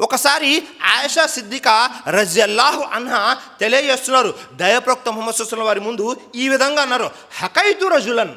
ఒకసారి ఆయేషా సిద్దిక రజల్లాహు అన్హా తెలియజేస్తున్నారు. దయప్రోక్త మొహమ్మద్ వారి ముందు ఈ విధంగా అన్నారు. హకైతు రజులన్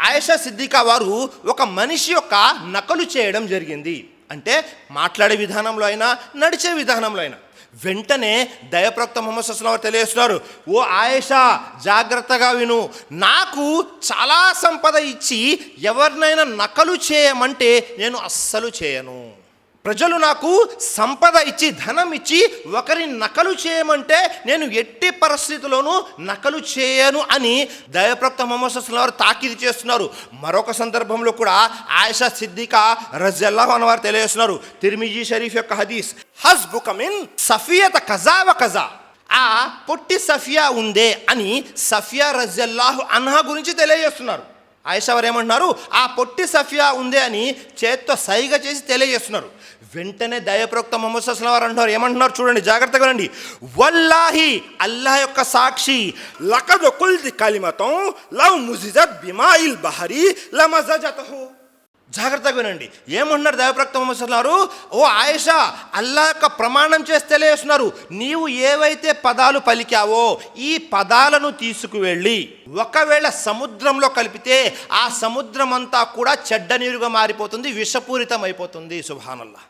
ఆయేషా సిద్దిక వారు ఒక మనిషి యొక్క నకలు చేయడం జరిగింది. అంటే మాట్లాడే విధానంలో అయినా నడిచే విధానంలో అయినా. వెంటనే దయప్రక్త మొహమ్మద్ సుస్లం వారు తెలియజేస్తున్నారు. ఓ ఆయేషా జాగ్రత్తగా విను. నాకు చాలా సంపద ఇచ్చి ఎవరినైనా నకలు చేయమంటే నేను అస్సలు చేయను. ప్రజలు నాకు సంపద ఇచ్చి ధనం ఇచ్చి ఒకరిని నకలు చేయమంటే నేను ఎట్టి పరిస్థితుల్లోనూ నకలు చేయను అని దయప్రక్త మొహమ్మద్ వారు తాకిది చేస్తున్నారు. మరొక సందర్భంలో కూడా ఆయిషా సిద్దిక రజల్లా అని వారు తెలియజేస్తున్నారు. తిరిమిజీ షరీఫ్ యొక్క హదీస్ హస్ బుకమిన్ సఫియత కజావ కజా. ఆ పొట్టి సఫియా ఉందే అని సఫియా రజల్లాహు అన్హా గురించి తెలియజేస్తున్నారు. ఆయిషా ఏమంటున్నారు ఆ పొట్టి సఫియా ఉందే అని చేత్తో సైగ చేసి తెలియజేస్తున్నారు. వెంటనే దయప్రోక్త మొహమ్మద్ సస్లం వారు అంటున్నారు ఏమంటున్నారు చూడండి జాగ్రత్తగా రండి వల్లాహి అల్లాహ్ యొక్క సాక్షి లకద్ కుల్ది కలిమతం లవ్ ముజిజత్ బిమాయిల్ బహరి లమజజతహు జాగ్రత్తగా వినండి. ఏమంటున్నారు దైవప్రక్త మొహమ్మద్ ఓ ఆయేషా అల్లాహ్ యొక్క ప్రమాణం చేసి తెలియజేస్తున్నారు నీవు ఏవైతే పదాలు పలికావో ఈ పదాలను తీసుకువెళ్ళి ఒకవేళ సముద్రంలో కలిపితే ఆ సముద్రం అంతా కూడా చెడ్డ నీరుగా మారిపోతుంది విషపూరితం అయిపోతుంది సుభానల్లా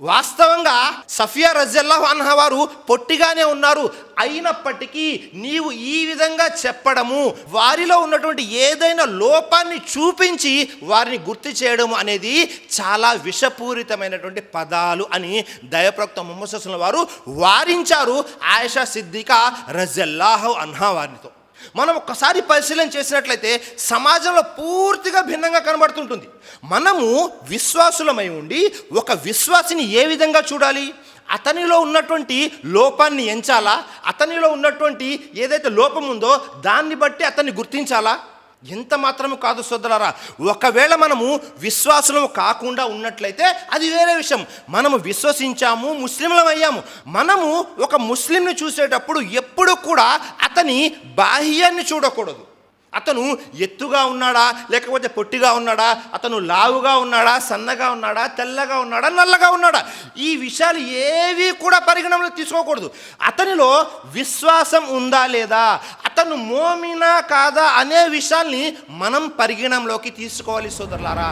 వాస్తవంగా సఫియా రజల్లా అన్హా వారు పొట్టిగానే ఉన్నారు. అయినప్పటికీ నీవు ఈ విధంగా చెప్పడము వారిలో ఉన్నటువంటి ఏదైనా లోపాన్ని చూపించి వారిని గుర్తు చేయడం అనేది చాలా విషపూరితమైనటువంటి పదాలు అని దయప్రక్త ముహమ్మద్ వారు వారించారు. ఆయేషా సిద్దిక రజల్లాహు అన్హా వారితో. మనం ఒక్కసారి పరిశీలన చేసినట్లయితే సమాజంలో పూర్తిగా భిన్నంగా కనబడుతుంటుంది. మనము విశ్వాసులమై ఉండి ఒక విశ్వాసిని ఏ విధంగా చూడాలి? అతనిలో ఉన్నటువంటి లోపాన్ని ఎంచాలా? అతనిలో ఉన్నటువంటి ఏదైతే లోపం ఉందో దాన్ని బట్టి అతన్ని గుర్తించాలా? ఎంత మాత్రము కాదు సోదరారా. ఒకవేళ మనము విశ్వాసం కాకుండా ఉన్నట్లయితే అది వేరే విషయం. మనము విశ్వసించాము ముస్లింలం అయ్యాము. మనము ఒక ముస్లింని చూసేటప్పుడు ఎప్పుడు కూడా అతని బాహ్యాన్ని చూడకూడదు. అతను ఎత్తుగా ఉన్నాడా లేకపోతే పొట్టిగా ఉన్నాడా అతను లావుగా ఉన్నాడా సన్నగా ఉన్నాడా తెల్లగా ఉన్నాడా నల్లగా ఉన్నాడా? ఈ విషయాలు ఏవి కూడా పరిగణనలో తీసుకోకూడదు. అతనిలో విశ్వాసం ఉందా లేదా? అతను మోమినా కాదా అనే విషయాల్ని మనం పరిగణంలోకి తీసుకోవాలి సోదరులారా.